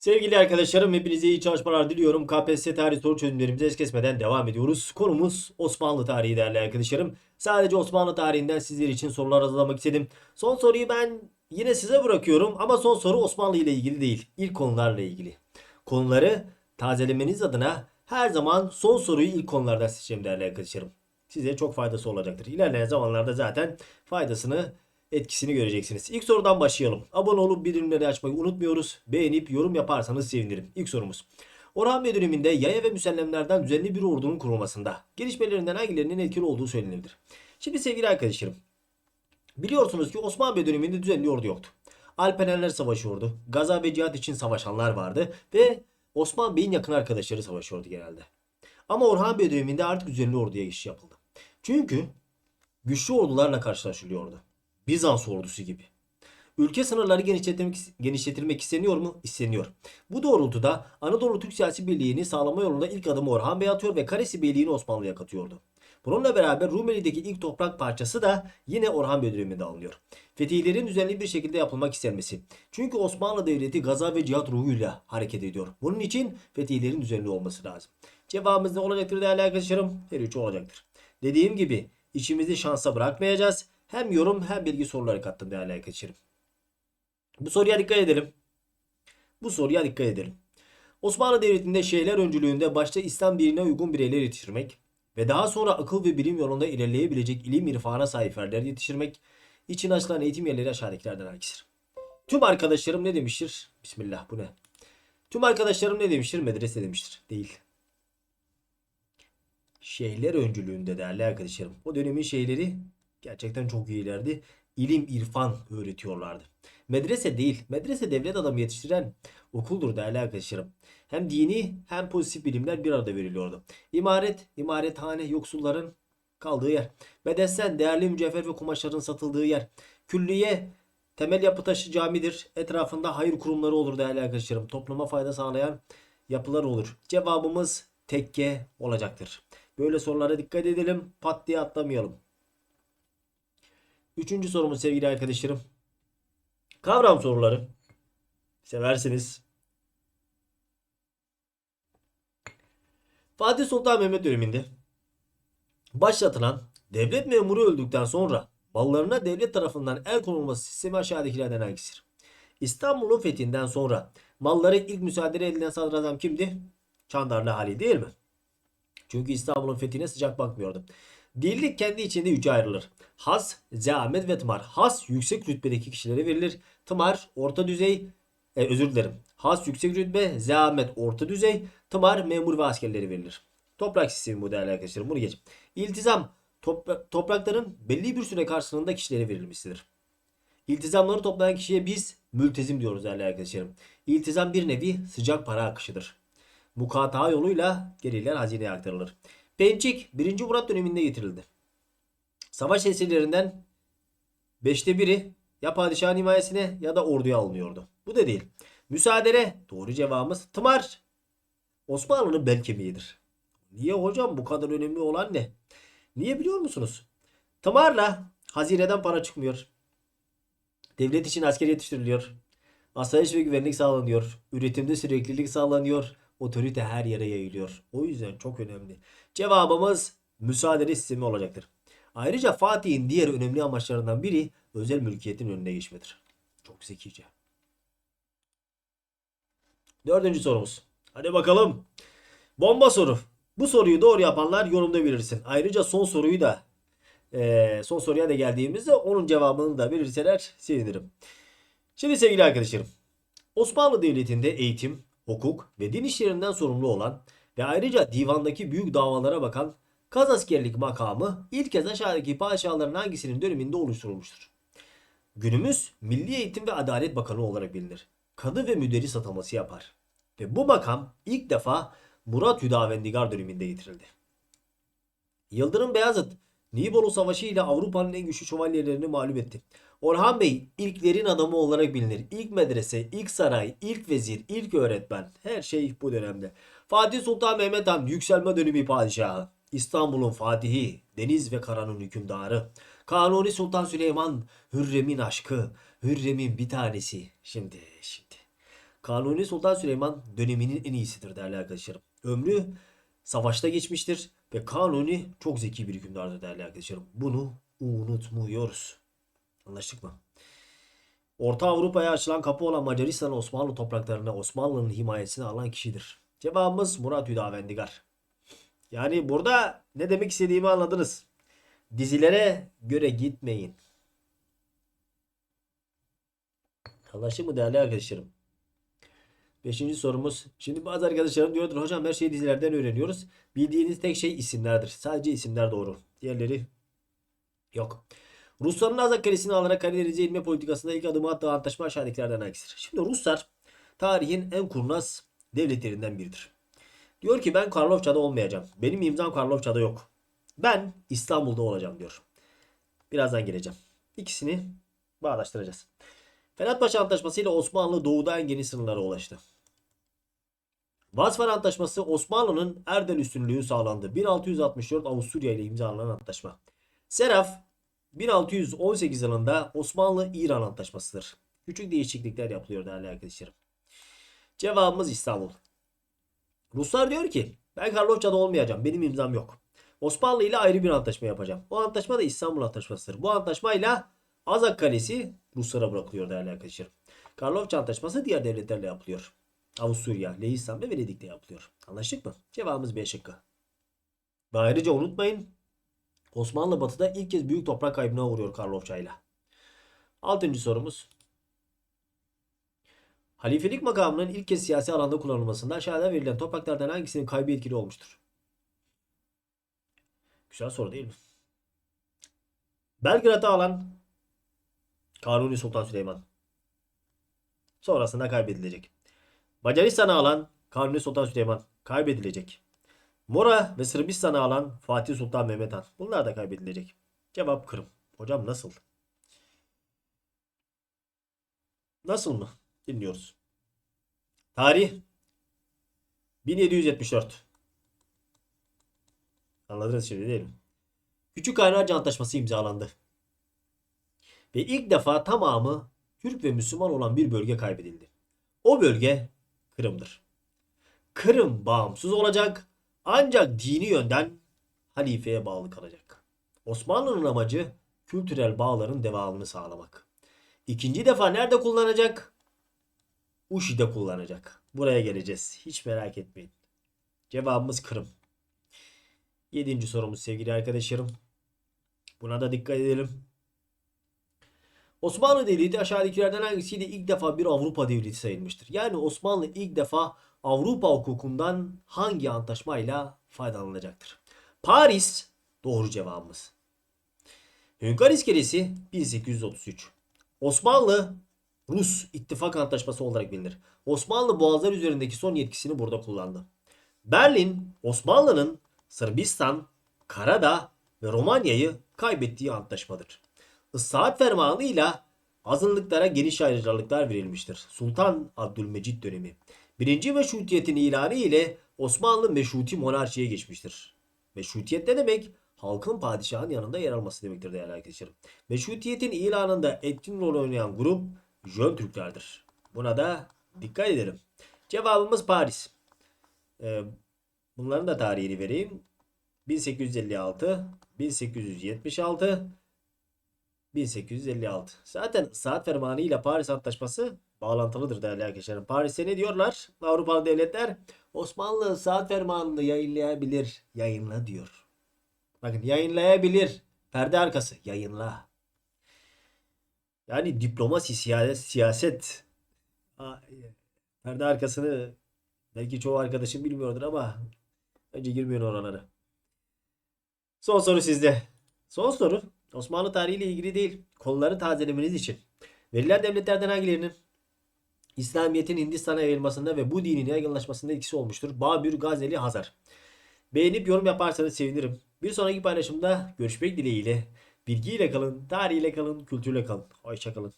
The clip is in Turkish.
Sevgili arkadaşlarım hepinize iyi çalışmalar diliyorum. KPSS tarih soru çözümlerimize es kesmeden devam ediyoruz. Konumuz Osmanlı tarihi değerli arkadaşlarım. Sadece Osmanlı tarihinden sizler için sorular hazırlamak istedim. Son soruyu ben yine size bırakıyorum ama son soru Osmanlı ile ilgili değil. İlk konularla ilgili. Konuları tazelemeniz adına her zaman son soruyu ilk konulardan seçeceğim değerli arkadaşlarım. Size çok faydası olacaktır. İlerleyen zamanlarda zaten faydasını etkisini göreceksiniz. İlk sorudan başlayalım. Abone olup bildirimleri açmayı unutmuyoruz. Beğenip yorum yaparsanız sevinirim. İlk sorumuz. Orhan Bey döneminde yaya ve müsellemlerden düzenli bir ordunun kurulmasında gelişmelerinden hangilerinin etkili olduğu söylenilir. Şimdi sevgili arkadaşlarım. Biliyorsunuz ki Osmanlı Bey döneminde düzenli ordu yoktu. Alperenler savaşıyordu. Gaza ve cihat için savaşanlar vardı. Ve Osman Bey'in yakın arkadaşları savaşıyordu genelde. Ama Orhan Bey döneminde artık düzenli orduya geçiş yapıldı. Çünkü güçlü ordularla karşılaşılıyordu. Bizans ordusu gibi. Ülke sınırları genişletilmek, genişletilmek isteniyor mu? İsteniyor. Bu doğrultuda Anadolu Türk siyasi birliğini sağlama yolunda ilk adımı Orhan Bey atıyor ve Karesi Beyliğini Osmanlı'ya katıyordu. Bununla beraber Rumeli'deki ilk toprak parçası da yine Orhan Bey döneminde alınıyor. Fetihlerin düzenli bir şekilde yapılmak istenmesi. Çünkü Osmanlı Devleti gaza ve cihat ruhuyla hareket ediyor. Bunun için fetihlerin düzenli olması lazım. Cevabımız ne olacaktır değerli arkadaşlarım? Her üçü olacaktır. Dediğim gibi içimizi şansa bırakmayacağız. Hem yorum hem bilgi soruları kattım değerli arkadaşlarım. Bu soruya dikkat edelim. Bu soruya dikkat edelim. Osmanlı Devleti'nde şeyhler öncülüğünde başta İslam dinine uygun bireyler yetiştirmek ve daha sonra akıl ve bilim yolunda ilerleyebilecek ilim irfana sahip erler yetiştirmek için açılan eğitim yerleri aşağıdakilerden hangisidir? Tüm arkadaşlarım ne demiştir? Bismillah bu ne? Tüm arkadaşlarım ne demiştir? Medrese demiştir. Değil. Şeyhler öncülüğünde değerli arkadaşlarım. O dönemin şeyhleri gerçekten çok iyilerdi. İlim, irfan öğretiyorlardı. Medrese değil. Medrese devlet adamı yetiştiren okuldur değerli arkadaşlarım. Hem dini hem pozitif bilimler bir arada veriliyordu. İmaret, imarethane yoksulların kaldığı yer. Bedesten değerli mücevher ve kumaşların satıldığı yer. Külliye temel yapı taşı camidir. Etrafında hayır kurumları olur değerli arkadaşlarım. Topluma fayda sağlayan yapılar olur. Cevabımız tekke olacaktır. Böyle sorulara dikkat edelim. Pat diye atlamayalım. Üçüncü sorumuz sevgili arkadaşlarım. Kavram soruları. Seversiniz. Fatih Sultan Mehmet döneminde başlatılan devlet memuru öldükten sonra mallarına devlet tarafından el konulması sistemi aşağıdakilerden hangisidir? İstanbul'un fethinden sonra malları ilk müsaade edilen sadrazam kimdi? Çandarlı Ali değil mi? Çünkü İstanbul'un fethine sıcak bakmıyordu. Dillik kendi içinde üçe ayrılır. Has, zahmet ve tımar. Has yüksek rütbedeki kişilere verilir. Tımar orta düzey, e, özür dilerim. Has yüksek rütbe, zahmet orta düzey, tımar memur ve askerleri verilir. Toprak sistemi bu değerli arkadaşlarım. Bunu geç. İltizam topra- toprakların belli bir süre karşılığında kişilere verilmiştir. İltizamları toplayan kişiye biz mültezim diyoruz değerli arkadaşlarım. İltizam bir nevi sıcak para akışıdır. Mukata yoluyla gelirler hazineye aktarılır. Pençik 1. Murat döneminde getirildi. Savaş esirlerinden 5'te biri ya padişahın himayesine ya da orduya alınıyordu. Bu da değil. Müsaadele doğru cevabımız tımar. Osmanlı'nın bel kemiğidir. Niye hocam bu kadar önemli olan ne? Niye biliyor musunuz? Tımarla hazineden para çıkmıyor. Devlet için asker yetiştiriliyor. Asayiş ve güvenlik sağlanıyor. Üretimde süreklilik sağlanıyor. Otorite her yere yayılıyor. O yüzden çok önemli. Cevabımız müsaade sistemi olacaktır. Ayrıca Fatih'in diğer önemli amaçlarından biri özel mülkiyetin önüne geçmedir. Çok zekice. Dördüncü sorumuz. Hadi bakalım. Bomba soru. Bu soruyu doğru yapanlar yorumda bilirsin. Ayrıca son soruyu da eee, son soruya da geldiğimizde onun cevabını da verirseler sevinirim. Şimdi sevgili arkadaşlarım. Osmanlı Devleti'nde eğitim, hukuk ve din işlerinden sorumlu olan ve ayrıca divandaki büyük davalara bakan kaz askerlik makamı ilk kez aşağıdaki padişahların hangisinin döneminde oluşturulmuştur? Günümüz Milli Eğitim ve Adalet Bakanı olarak bilinir. Kadı ve müderris ataması yapar. Ve bu makam ilk defa Murat Hüdavendigar döneminde getirildi. Yıldırım Beyazıt Nibolu Savaşı ile Avrupa'nın en güçlü şövalyelerini mağlup etti. Orhan Bey ilklerin adamı olarak bilinir. İlk medrese, ilk saray, ilk vezir, ilk öğretmen. Her şey bu dönemde. Fatih Sultan Mehmet Han yükselme dönemi padişahı. İstanbul'un fatihi, deniz ve karanın hükümdarı. Kanuni Sultan Süleyman, Hürrem'in aşkı, Hürrem'in bir tanesi. Şimdi, şimdi. Kanuni Sultan Süleyman döneminin en iyisidir değerli arkadaşlarım. Ömrü savaşta geçmiştir ve Kanuni çok zeki bir hükümdardır değerli arkadaşlarım. Bunu unutmuyoruz. Anlaştık mı? Orta Avrupa'ya açılan kapı olan Macaristan Osmanlı topraklarına Osmanlı'nın himayesini alan kişidir. Cevabımız Murat Hüdavendigar. Yani burada ne demek istediğimi anladınız. Dizilere göre gitmeyin. Anlaştık mı değerli arkadaşlarım? Beşinci sorumuz. Şimdi bazı arkadaşlarım diyordur hocam her şeyi dizilerden öğreniyoruz. Bildiğiniz tek şey isimlerdir. Sadece isimler doğru. Diğerleri yok. Rusların Azak Kalesi'ni alarak Karadeniz'e inme politikasında ilk adımı attığı antlaşma aşağıdakilerden hangisidir? Şimdi Ruslar tarihin en kurnaz devletlerinden biridir. Diyor ki ben Karlofça'da olmayacağım. Benim imzam Karlofça'da yok. Ben İstanbul'da olacağım diyor. Birazdan geleceğim. İkisini bağdaştıracağız. Fenerbahçe Antlaşması ile Osmanlı doğuda en geniş sınırlara ulaştı. Vasfar Antlaşması Osmanlı'nın Erdel üstünlüğü sağlandı. 1664 Avusturya ile imzalanan antlaşma. Seraf 1618 yılında Osmanlı-İran Antlaşması'dır. Küçük değişiklikler yapılıyor değerli arkadaşlarım. Cevabımız İstanbul. Ruslar diyor ki ben Karlofça'da olmayacağım. Benim imzam yok. Osmanlı ile ayrı bir antlaşma yapacağım. O antlaşma da İstanbul Antlaşması'dır. Bu antlaşmayla Azak Kalesi Ruslara bırakılıyor değerli arkadaşlarım. Karlofça Antlaşması diğer devletlerle yapılıyor. Avusturya, Lehistan ve Venedik'te yapılıyor. Anlaştık mı? Cevabımız B şıkkı. Ve ayrıca unutmayın Osmanlı batıda ilk kez büyük toprak kaybına uğruyor Karlofça ile. Altıncı sorumuz. Halifelik makamının ilk kez siyasi alanda kullanılmasında aşağıda verilen topraklardan hangisinin kaybı etkili olmuştur? Güzel soru değil mi? Belgrad'ı alan Kanuni Sultan Süleyman. Sonrasında kaybedilecek. Macaristan'ı alan Kanuni Sultan Süleyman kaybedilecek. Mora ve Sırbistan'ı alan Fatih Sultan Mehmet Han. Bunlar da kaybedilecek. Cevap Kırım. Hocam nasıl? Nasıl mı? Dinliyoruz. Tarih 1774. Anladınız şimdi değil mi? Küçük Kaynarca Antlaşması imzalandı. Ve ilk defa tamamı Türk ve Müslüman olan bir bölge kaybedildi. O bölge Kırım'dır. Kırım bağımsız olacak ancak dini yönden halifeye bağlı kalacak. Osmanlı'nın amacı kültürel bağların devamını sağlamak. İkinci defa nerede kullanacak? Uşi'de kullanacak. Buraya geleceğiz. Hiç merak etmeyin. Cevabımız Kırım. Yedinci sorumuz sevgili arkadaşlarım. Buna da dikkat edelim. Osmanlı Devleti aşağıdakilerden hangisiyle ilk defa bir Avrupa devleti sayılmıştır? Yani Osmanlı ilk defa Avrupa hukukundan hangi antlaşmayla faydalanacaktır? Paris doğru cevabımız. Hünkar İskelesi 1833. Osmanlı Rus İttifak Antlaşması olarak bilinir. Osmanlı boğazlar üzerindeki son yetkisini burada kullandı. Berlin Osmanlı'nın Sırbistan, Karadağ ve Romanya'yı kaybettiği antlaşmadır. Islahat fermanıyla azınlıklara geniş ayrıcalıklar verilmiştir. Sultan Abdülmecit dönemi. Birinci meşrutiyetin ilanı ile Osmanlı meşruti monarşiye geçmiştir. Meşrutiyet ne demek? Halkın padişahın yanında yer alması demektir değerli arkadaşlarım. Meşrutiyetin ilanında etkin rol oynayan grup Jön Türklerdir. Buna da dikkat edelim. Cevabımız Paris. Ee, bunların da tarihini vereyim. 1856, 1876, 1856. Zaten saat fermanı ile Paris Antlaşması bağlantılıdır değerli arkadaşlarım. Paris'e ne diyorlar? Avrupalı devletler Osmanlı saat fermanını yayınlayabilir. Yayınla diyor. Bakın yayınlayabilir. Perde arkası yayınla. Yani diplomasi, siyaset, siyaset. Ha, Perde arkasını belki çoğu arkadaşım bilmiyordur ama önce girmiyor oralara. Son soru sizde. Son soru Osmanlı tarihiyle ilgili değil. Konuları tazelemeniz için. Verilen devletlerden hangilerinin İslamiyet'in Hindistan'a yayılmasında ve bu dinin yaygınlaşmasında etkisi olmuştur? Babür, Gazeli, Hazar. Beğenip yorum yaparsanız sevinirim. Bir sonraki paylaşımda görüşmek dileğiyle. Bilgiyle kalın, tarihiyle kalın, kültürle kalın. Hoşçakalın.